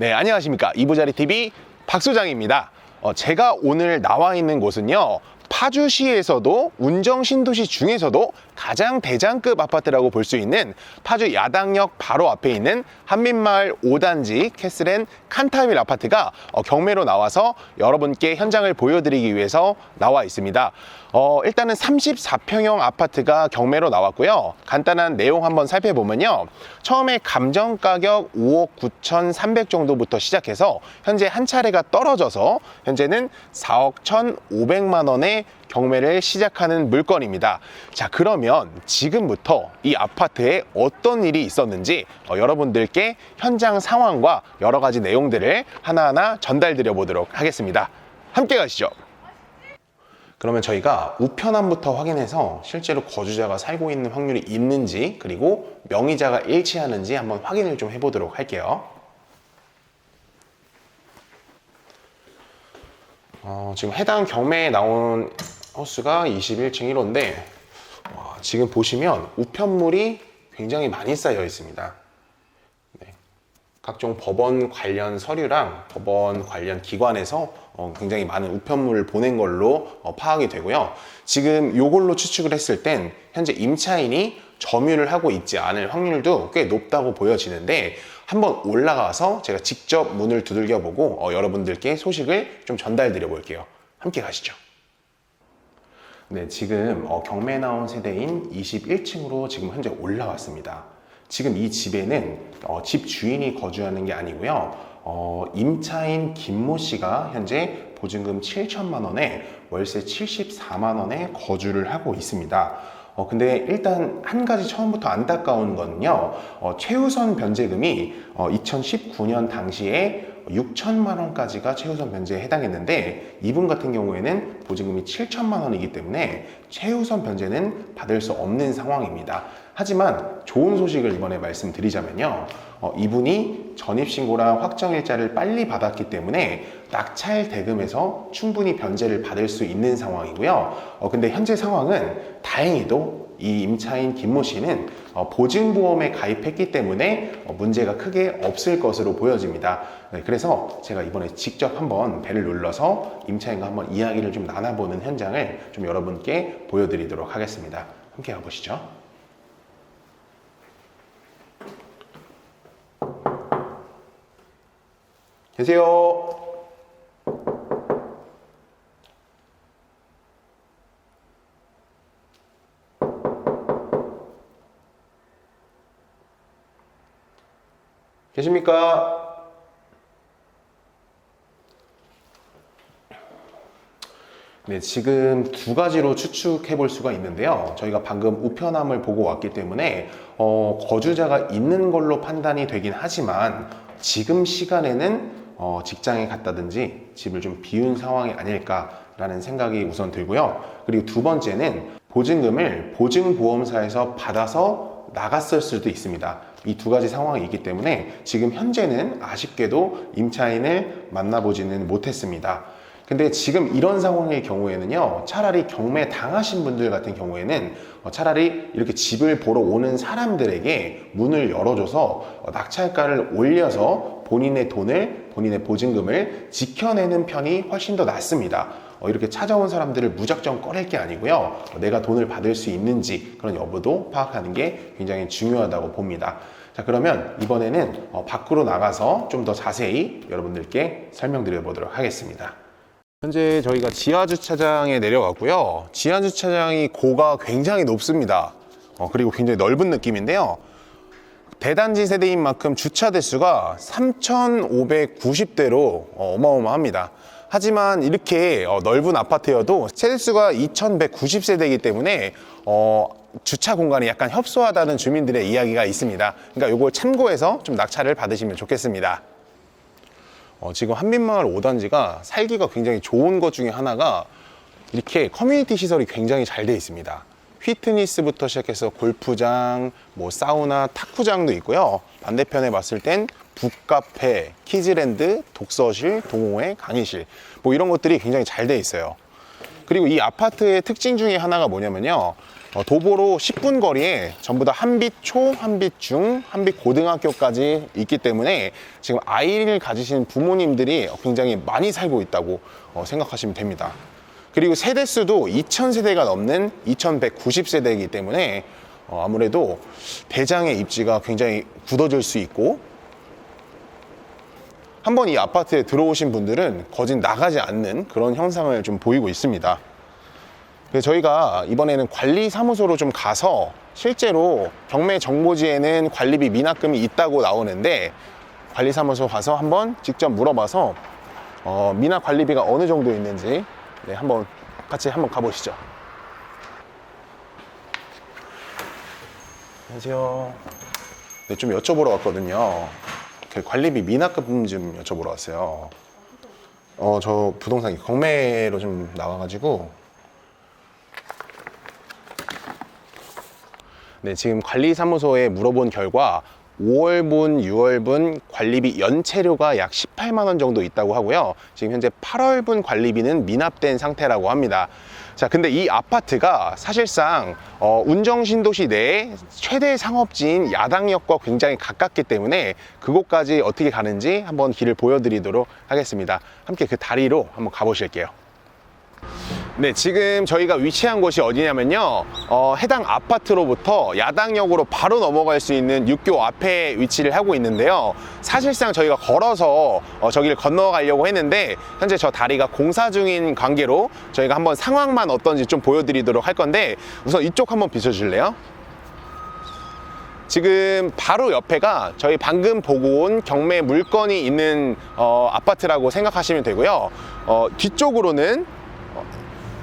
네, 안녕하십니까. 이부자리 TV 박소장입니다. 어, 제가 오늘 나와 있는 곳은요. 파주시에서도 운정 신도시 중에서도 가장 대장급 아파트라고 볼 수 있는 파주 야당역 바로 앞에 있는 한민마을 5단지 캐슬앤 칸타빌 아파트가 어, 경매로 나와서 여러분께 현장을 보여드리기 위해서 나와 있습니다. 어, 일단은 34평형 아파트가 경매로 나왔고요. 간단한 내용 한번 살펴보면요. 처음에 감정 가격 5억 9,300 정도부터 시작해서 현재 한 차례가 떨어져서 현재는 4억 1,500만 원의 경매를 시작하는 물건입니다. 자, 그러면 지금부터 이 아파트에 어떤 일이 있었는지 어, 여러분들께 현장 상황과 여러 가지 내용들을 하나하나 전달드려 보도록 하겠습니다. 함께 가시죠. 그러면 저희가 우편함부터 확인해서 실제로 거주자가 살고 있는 확률이 있는지 그리고 명의자가 일치하는지 한번 확인을 좀 해보도록 할게요. 어, 지금 해당 경매에 나온 호수가 21층 1호인데 지금 보시면 우편물이 굉장히 많이 쌓여 있습니다. 네. 각종 법원 관련 서류랑 법원 관련 기관에서 어, 굉장히 많은 우편물을 보낸 걸로 어, 파악이 되고요. 지금 이걸로 추측을 했을 땐 현재 임차인이 점유를 하고 있지 않을 확률도 꽤 높다고 보여지는데 한번 올라가서 제가 직접 문을 두들겨 보고 어, 여러분들께 소식을 좀 전달 드려 볼게요. 함께 가시죠. 네, 지금 어, 경매 나온 세대인 21층으로 지금 현재 올라왔습니다. 지금 이 집에는 어, 집 주인이 거주하는 게 아니고요. 어, 임차인 김모 씨가 현재 보증금 7천만 원에 월세 74만 원에 거주를 하고 있습니다. 어, 근데 일단 한 가지 처음부터 안타까운 거는요, 어, 최우선 변제금이 어, 2019년 당시에 6천만 원까지가 최우선 변제에 해당했는데 이분 같은 경우에는 보증금이 7천만 원이기 때문에 최우선 변제는 받을 수 없는 상황입니다. 하지만 좋은 소식을 이번에 말씀드리자면요. 어, 이분이 전입신고랑 확정일자를 빨리 받았기 때문에 낙찰 대금에서 충분히 변제를 받을 수 있는 상황이고요. 어, 근데 현재 상황은 다행히도 이 임차인 김모 씨는 어, 보증보험에 가입했기 때문에 어, 문제가 크게 없을 것으로 보여집니다. 네, 그래서 제가 이번에 직접 한번 배를 눌러서 임차인과 한번 이야기를 좀 나눠보는 현장을 좀 여러분께 보여드리도록 하겠습니다. 함께 가보시죠. 계세요. 계십니까? 네, 지금 두 가지로 추측해 볼 수가 있는데요. 저희가 방금 우편함을 보고 왔기 때문에 어, 거주자가 있는 걸로 판단이 되긴 하지만 지금 시간에는 어, 직장에 갔다든지 집을 좀 비운 상황이 아닐까라는 생각이 우선 들고요. 그리고 두 번째는 보증금을 보증보험사에서 받아서 나갔을 수도 있습니다. 이 두 가지 상황이 있기 때문에 지금 현재는 아쉽게도 임차인을 만나보지는 못했습니다. 근데 지금 이런 상황의 경우에는요, 차라리 경매 당하신 분들 같은 경우에는 어, 차라리 이렇게 집을 보러 오는 사람들에게 문을 열어줘서 어, 낙찰가를 올려서 본인의 돈을, 본인의 보증금을 지켜내는 편이 훨씬 더 낫습니다. 어, 이렇게 찾아온 사람들을 무작정 꺼낼 게 아니고요. 어, 내가 돈을 받을 수 있는지 그런 여부도 파악하는 게 굉장히 중요하다고 봅니다. 자, 그러면 이번에는 어, 밖으로 나가서 좀 더 자세히 여러분들께 설명드려 보도록 하겠습니다. 현재 저희가 지하 주차장에 내려왔고요. 지하 주차장이 고가 굉장히 높습니다. 어, 그리고 굉장히 넓은 느낌인데요. 대단지 세대인 만큼 주차 대수가 3,590대로 어마어마합니다. 하지만 이렇게 어, 넓은 아파트여도 세대수가 2,190세대이기 때문에 어, 주차 공간이 약간 협소하다는 주민들의 이야기가 있습니다. 그러니까 이걸 참고해서 좀 낙찰을 받으시면 좋겠습니다. 어, 지금 한민마을 5단지가 살기가 굉장히 좋은 것 중에 하나가 이렇게 커뮤니티 시설이 굉장히 잘 되어 있습니다. 휘트니스부터 시작해서 골프장, 뭐 사우나, 탁구장도 있고요. 반대편에 봤을 땐 북카페, 키즈랜드, 독서실, 동호회, 강의실 뭐 이런 것들이 굉장히 잘 되어 있어요. 그리고 이 아파트의 특징 중에 하나가 뭐냐면요. 어, 도보로 10분 거리에 전부 다 한빛 초, 한빛 중, 한빛 고등학교까지 있기 때문에 지금 아이를 가지신 부모님들이 굉장히 많이 살고 있다고 어, 생각하시면 됩니다. 그리고 세대 수도 2000세대가 넘는 2190세대이기 때문에 어, 아무래도 대장의 입지가 굉장히 굳어질 수 있고 한번 이 아파트에 들어오신 분들은 거진 나가지 않는 그런 현상을 좀 보이고 있습니다. 그래서 저희가 이번에는 관리사무소로 좀 가서 실제로 경매 정보지에는 관리비 미납금이 있다고 나오는데 관리사무소 가서 한번 직접 물어봐서 어, 미납 관리비가 어느 정도 있는지 네, 한번 같이 한번 가보시죠. 안녕하세요. 네, 좀 여쭤보러 왔거든요. 그 관리비 미납금 좀 여쭤보러 왔어요. 어, 저 부동산 경매로 좀 나와가지고 네, 지금 관리사무소에 물어본 결과 5월분, 6월분 관리비 연체료가 약 18만 원 정도 있다고 하고요. 지금 현재 8월분 관리비는 미납된 상태라고 합니다. 자, 근데 이 아파트가 사실상 어, 운정신도시 내에 최대 상업지인 야당역과 굉장히 가깝기 때문에 그곳까지 어떻게 가는지 한번 길을 보여드리도록 하겠습니다. 함께 그 다리로 한번 가보실게요. 네, 지금 저희가 위치한 곳이 어디냐면요. 어, 해당 아파트로부터 야당역으로 바로 넘어갈 수 있는 육교 앞에 위치를 하고 있는데요. 사실상 저희가 걸어서 어, 저기를 건너가려고 했는데 현재 저 다리가 공사 중인 관계로 저희가 한번 상황만 어떤지 좀 보여드리도록 할 건데 우선 이쪽 한번 비춰주실래요? 지금 바로 옆에가 저희 방금 보고 온 경매 물건이 있는 어, 아파트라고 생각하시면 되고요. 어, 뒤쪽으로는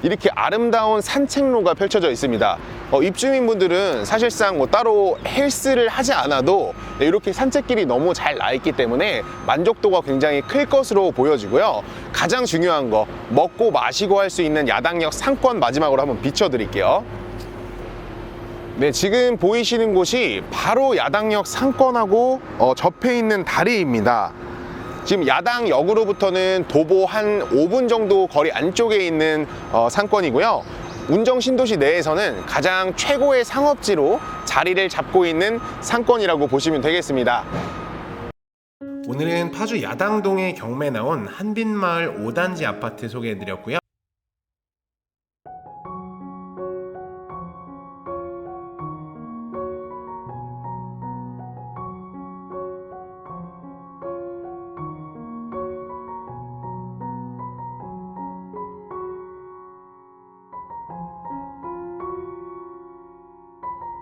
이렇게 아름다운 산책로가 펼쳐져 있습니다. 어, 입주민분들은 사실상 뭐 따로 헬스를 하지 않아도 네, 이렇게 산책길이 너무 잘 나 있기 때문에 만족도가 굉장히 클 것으로 보여지고요. 가장 중요한 거 먹고 마시고 할 수 있는 야당역 상권 마지막으로 한번 비춰드릴게요. 네, 지금 보이시는 곳이 바로 야당역 상권하고 어, 접해 있는 다리입니다. 지금 야당 역으로부터는 도보 한 5분 정도 거리 안쪽에 있는 어, 상권이고요. 운정 신도시 내에서는 가장 최고의 상업지로 자리를 잡고 있는 상권이라고 보시면 되겠습니다. 오늘은 파주 야당동에 경매 나온 한빛마을 5단지 아파트 소개해드렸고요.